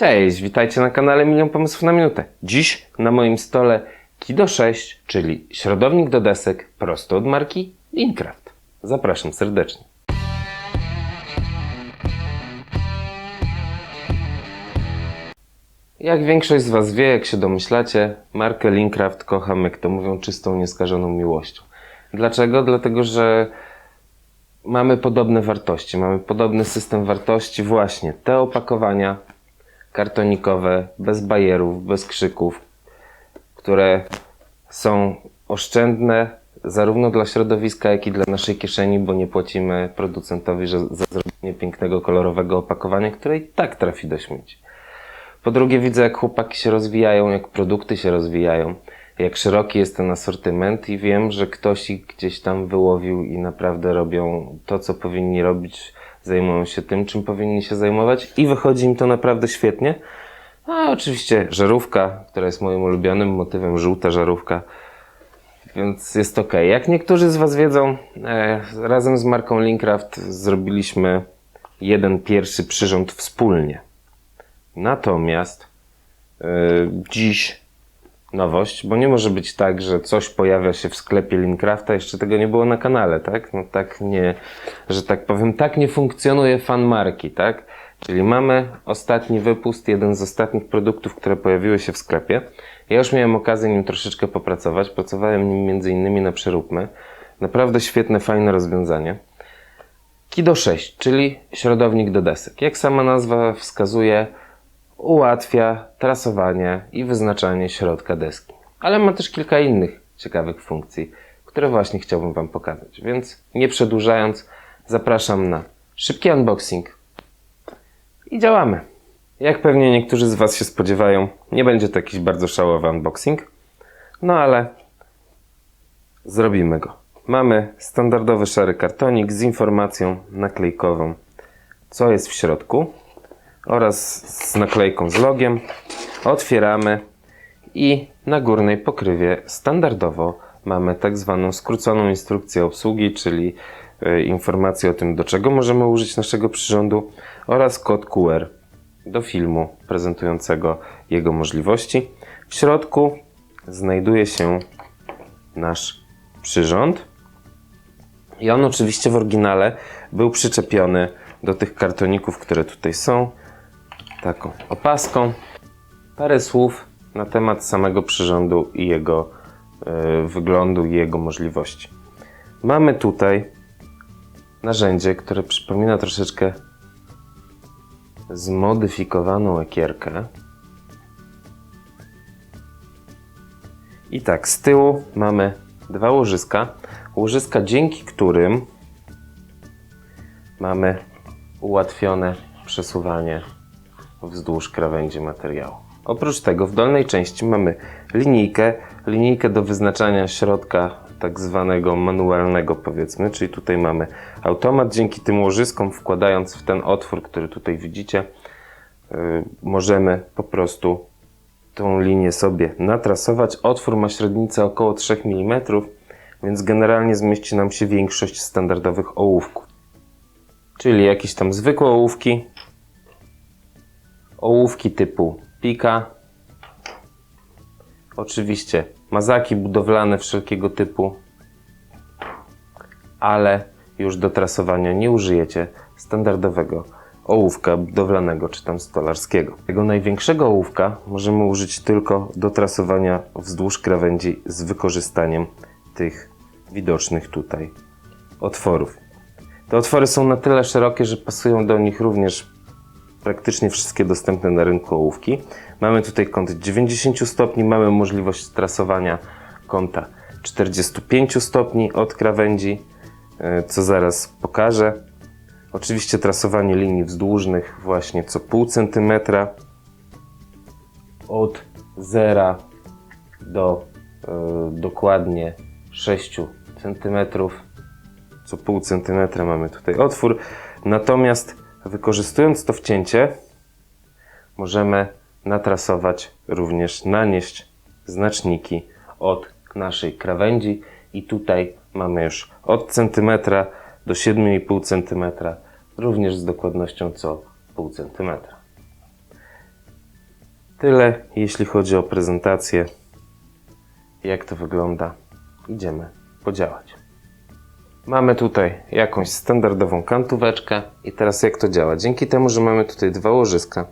Cześć, witajcie na kanale Milion Pomysłów na Minutę. Dziś na moim stole Kido 6, czyli środownik do desek prosto od marki Lincraft. Zapraszam serdecznie. Jak większość z Was wie, jak się domyślacie, markę Lincraft kocham, jak to mówią, czystą, nieskażoną miłością. Dlaczego? Dlatego, że mamy podobne wartości, mamy podobny system wartości, właśnie te opakowania kartonikowe, bez bajerów, bez krzyków, które są oszczędne zarówno dla środowiska, jak i dla naszej kieszeni, bo nie płacimy producentowi za zrobienie pięknego, kolorowego opakowania, które i tak trafi do śmieci. Po drugie, widzę, jak chłopaki się rozwijają, jak produkty się rozwijają, jak szeroki jest ten asortyment, i wiem, że ktoś ich gdzieś tam wyłowił i naprawdę robią to, co powinni robić, zajmują się tym, czym powinni się zajmować, i wychodzi im to naprawdę świetnie. A oczywiście żarówka, która jest moim ulubionym motywem, żółta żarówka, więc jest ok. Jak niektórzy z Was wiedzą, e, razem z marką Lincraft zrobiliśmy jeden pierwszy przyrząd wspólnie. Natomiast yy, dziś nowość, bo nie może być tak, że coś pojawia się w sklepie Lincrafta, jeszcze tego nie było na kanale, tak? No tak nie, że tak powiem, tak nie funkcjonuje fan marki, tak? Czyli mamy ostatni wypust, jeden z ostatnich produktów, które pojawiły się w sklepie. Ja już miałem okazję nim troszeczkę popracować. Pracowałem nim między innymi na przeróbmy. Naprawdę świetne, fajne rozwiązanie. Kido 6, czyli środownik do desek. Jak sama nazwa wskazuje, ułatwia trasowanie i wyznaczanie środka deski. Ale ma też kilka innych ciekawych funkcji, które właśnie chciałbym Wam pokazać. Więc nie przedłużając, zapraszam na szybki unboxing i działamy. Jak pewnie niektórzy z Was się spodziewają, nie będzie to jakiś bardzo szałowy unboxing, no ale zrobimy go. Mamy standardowy szary kartonik z informacją naklejkową, co jest w środku oraz z naklejką z logiem. Otwieramy i na górnej pokrywie standardowo mamy tak zwaną skróconą instrukcję obsługi, czyli y, informację o tym, do czego możemy użyć naszego przyrządu oraz kod QR do filmu prezentującego jego możliwości. W środku znajduje się nasz przyrząd. I on oczywiście w oryginale był przyczepiony do tych kartoników, które tutaj są, taką opaską. Parę słów na temat samego przyrządu i jego y, wyglądu i jego możliwości. Mamy tutaj narzędzie, które przypomina troszeczkę zmodyfikowaną ekierkę. I tak, z tyłu mamy dwa łożyska. Łożyska, dzięki którym mamy ułatwione przesuwanie wzdłuż krawędzi materiału. Oprócz tego w dolnej części mamy linijkę, linijkę do wyznaczania środka tak zwanego manualnego powiedzmy, czyli tutaj mamy automat. Dzięki tym łożyskom wkładając w ten otwór, który tutaj widzicie, yy, możemy po prostu tą linię sobie natrasować. Otwór ma średnicę około 3 mm, więc generalnie zmieści nam się większość standardowych ołówków. Czyli jakieś tam zwykłe ołówki, ołówki typu pika, oczywiście mazaki budowlane wszelkiego typu, ale już do trasowania nie użyjecie standardowego ołówka budowlanego czy tam stolarskiego. Tego największego ołówka możemy użyć tylko do trasowania wzdłuż krawędzi z wykorzystaniem tych widocznych tutaj otworów. Te otwory są na tyle szerokie, że pasują do nich również praktycznie wszystkie dostępne na rynku ołówki. Mamy tutaj kąt 90 stopni, mamy możliwość trasowania kąta 45 stopni od krawędzi, e, co zaraz pokażę. Oczywiście trasowanie linii wzdłużnych właśnie co pół centymetra od 0 do e, dokładnie 6 centymetrów. Co pół centymetra mamy tutaj otwór. Natomiast wykorzystując to wcięcie możemy natrasować również, nanieść znaczniki od naszej krawędzi i tutaj mamy już od centymetra do 7,5 cm, również z dokładnością co pół centymetra. Tyle, jeśli chodzi o prezentację. Jak to wygląda? Idziemy podziałać. Mamy tutaj jakąś standardową kantóweczkę i teraz jak to działa? Dzięki temu, że mamy tutaj dwa łożyska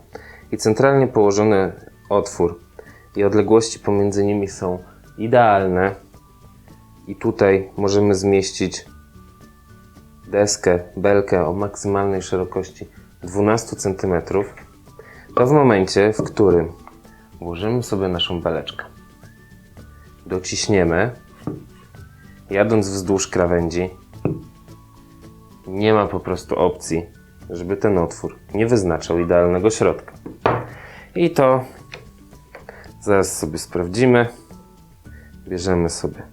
i centralnie położony otwór i odległości pomiędzy nimi są idealne i tutaj możemy zmieścić deskę, belkę o maksymalnej szerokości 12 cm, to w momencie, w którym włożymy sobie naszą beleczkę, dociśniemy, jadąc wzdłuż krawędzi, nie ma po prostu opcji, żeby ten otwór nie wyznaczał idealnego środka. I to zaraz sobie sprawdzimy. Bierzemy sobie,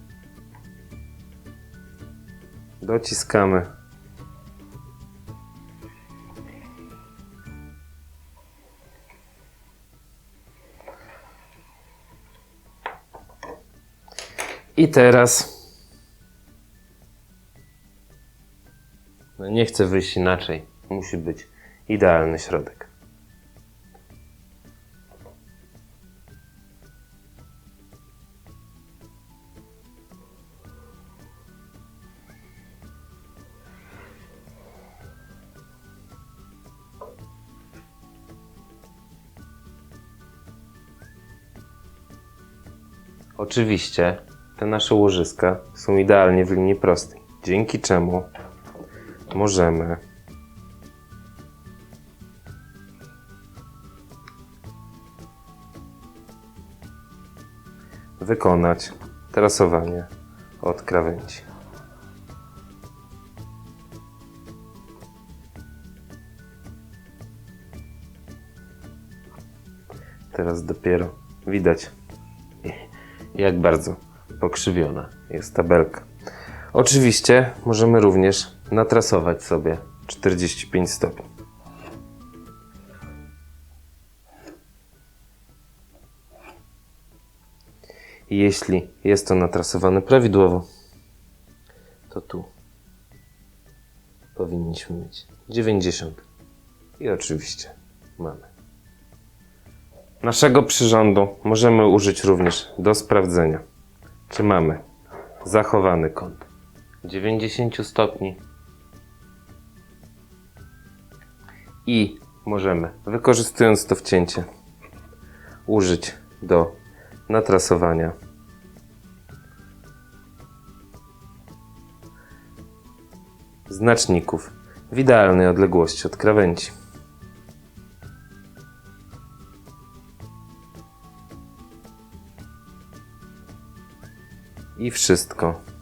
dociskamy. I teraz. Nie chcę wyjść inaczej. Musi być idealny środek. Oczywiście te nasze łożyska są idealnie w linii prostej, dzięki czemu możemy wykonać trasowanie od krawędzi. Teraz dopiero widać, jak bardzo pokrzywiona jest tabelka. Oczywiście możemy również natrasować sobie 45 stopni. Jeśli jest to natrasowane prawidłowo, to tu powinniśmy mieć 90. I oczywiście mamy. Naszego przyrządu możemy użyć również do sprawdzenia, czy mamy zachowany kąt 90 stopni i możemy, wykorzystując to wcięcie, użyć do natrasowania znaczników w idealnej odległości od krawędzi. I wszystko.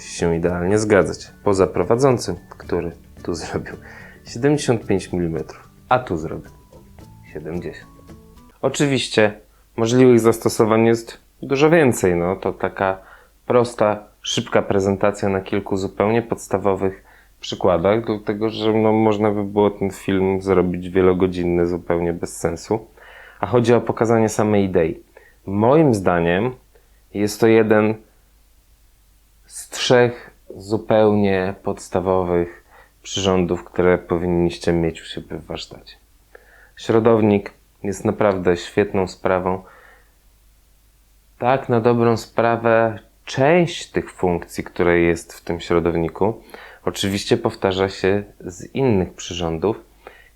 Musi się idealnie zgadzać. Poza prowadzącym, który tu zrobił 75 mm, a tu zrobił 70. Oczywiście możliwych zastosowań jest dużo więcej. No, to taka prosta, szybka prezentacja na kilku zupełnie podstawowych przykładach, dlatego że no, można by było ten film zrobić wielogodzinny zupełnie bez sensu a chodzi o pokazanie samej idei. Moim zdaniem jest to jeden trzech zupełnie podstawowych przyrządów, które powinniście mieć u siebie w warsztacie. Środownik jest naprawdę świetną sprawą. Tak, na dobrą sprawę, część tych funkcji, które jest w tym środowniku, oczywiście powtarza się z innych przyrządów,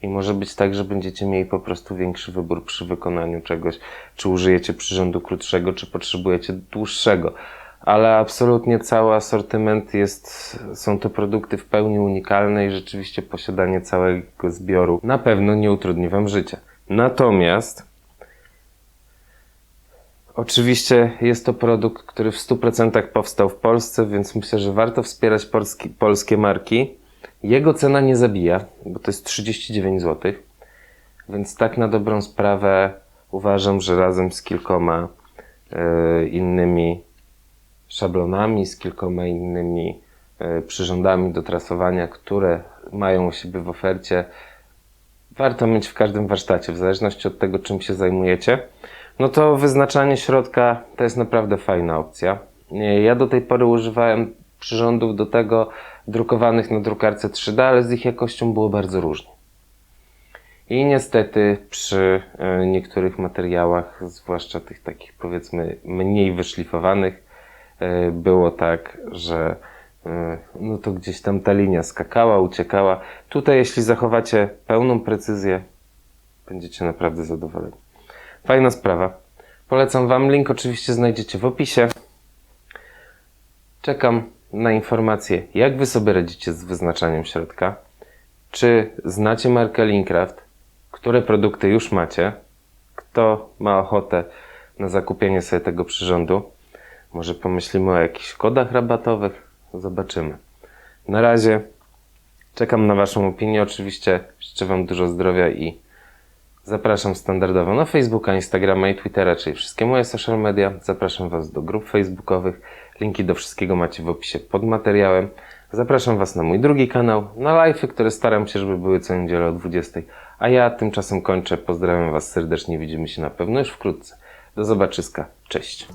i może być tak, że będziecie mieli po prostu większy wybór przy wykonaniu czegoś, czy użyjecie przyrządu krótszego, czy potrzebujecie dłuższego. Ale absolutnie cały asortyment jest, są to produkty w pełni unikalne i rzeczywiście posiadanie całego zbioru na pewno nie utrudni Wam życia. Natomiast Oczywiście jest to produkt, który w 100% powstał w Polsce, więc myślę, że warto wspierać polski, polskie marki. Jego cena nie zabija, bo to jest 39 zł. Więc tak na dobrą sprawę uważam, że razem z kilkoma e, innymi szablonami, z kilkoma innymi e, przyrządami do trasowania, które mają u siebie w ofercie, warto mieć w każdym warsztacie, w zależności od tego, czym się zajmujecie. No to wyznaczanie środka to jest naprawdę fajna opcja. Ja do tej pory używałem przyrządów do tego drukowanych na drukarce 3D, ale z ich jakością było bardzo różnie. I niestety przy e, niektórych materiałach, zwłaszcza tych takich powiedzmy mniej wyszlifowanych, było tak, że e, no to gdzieś tam ta linia skakała, uciekała. Tutaj jeśli zachowacie pełną precyzję, będziecie naprawdę zadowoleni. Fajna sprawa. Polecam Wam. Link oczywiście znajdziecie w opisie. Czekam na informacje, jak Wy sobie radzicie z wyznaczaniem środka. Czy znacie markę Lincraft? Które produkty już macie? Kto ma ochotę na zakupienie sobie tego przyrządu? Może pomyślimy o jakichś kodach rabatowych? Zobaczymy. Na razie czekam na Waszą opinię. Oczywiście życzę Wam dużo zdrowia i Zapraszam standardowo na Facebooka, Instagrama i Twittera, czyli wszystkie moje social media. Zapraszam Was do grup facebookowych. Linki do wszystkiego macie w opisie pod materiałem. Zapraszam Was na mój drugi kanał, na live'y, które staram się, żeby były co niedzielę o 20. A ja tymczasem kończę. Pozdrawiam Was serdecznie. Widzimy się na pewno już wkrótce. Do zobaczyska. Cześć.